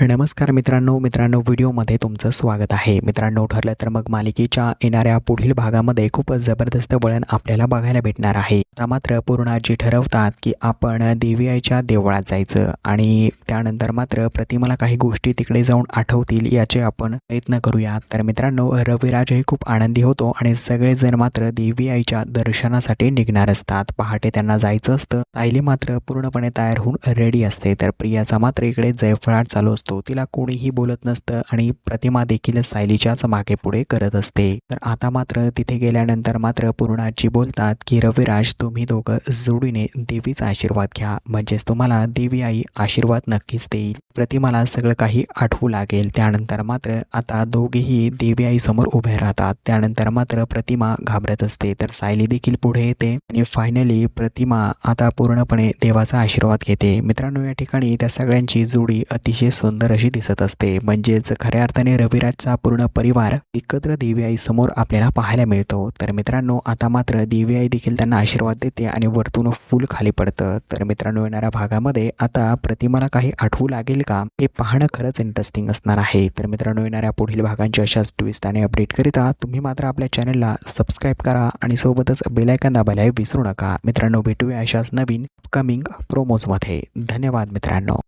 नमस्कार मित्रांनो मित्रांनो व्हिडिओमध्ये तुमचं स्वागत आहे. मित्रांनो ठरलं तर मग मालिकेच्या येणाऱ्या पुढील भागामध्ये खूपच जबरदस्त वळण आपल्याला बघायला भेटणार आहे. आता मात्र पूर्णाजी ठरवतात की आपण देवी आईच्या देवळात जायचं आणि त्यानंतर मात्र प्रतिमाला काही गोष्टी तिकडे जाऊन आठवतील याचे आपण प्रयत्न करूया. तर मित्रांनो रविराजही खूप आनंदी होतो आणि सगळेजण मात्र देवी आईच्या दर्शनासाठी निघणार असतात. पहाटे त्यांना जायचं असतं. ताईली मात्र पूर्णपणे तयार होऊन रेडी असते. तर प्रियाचा मात्र इकडे जयफळाट चालू असतो. तिला कोणीही बोलत नसतं आणि प्रतिमा देखील सायलीच्याच मागे पुढे करत असते. तर आता मात्र तिथे गेल्यानंतर मात्र पूर्णाजी बोलतात की रविराज तुम्ही दोघं जोडीने देवीचा आशीर्वाद घ्या. म्हणजेच तुम्हाला देवी आई आशीर्वाद नक्कीच देईल. प्रतिमाला सगळं काही आठवू लागेल. त्यानंतर मात्र आता दोघेही देवी आई समोर उभे राहतात. त्यानंतर मात्र प्रतिमा घाबरत असते. तर सायली देखील पुढे येते आणि फायनली प्रतिमा आता पूर्णपणे देवाचा आशीर्वाद घेते. मित्रांनो या ठिकाणी त्या सगळ्यांची जोडी अतिशय सुंदर सुंदर अशी दिसत असते. म्हणजेच खऱ्या अर्थाने रविराजचा पूर्ण परिवार एकत्र देवी आई समोर आपल्याला पाहायला मिळतो. तर मित्रांनो आता मात्र देवी आई देखील त्यांना आशीर्वाद देते आणि वरतून फूल खाली पडतं. तर मित्रांनो येणाऱ्या भागामध्ये आता प्रतिमाला काही आठवू लागेल का? हे पाहणं खरंच इंटरेस्टिंग असणार आहे. तर मित्रांनो येणाऱ्या पुढील भागांची अशाच ट्विस्ट आणि अपडेट करिता तुम्ही मात्र आपल्या चॅनलला सबस्क्राईब करा आणि सोबतच बेलायकन दाबायला विसरू नका. मित्रांनो भेटूया अशाच नवीन अपकमिंग प्रोमोजमध्ये धन्यवाद मित्रांनो.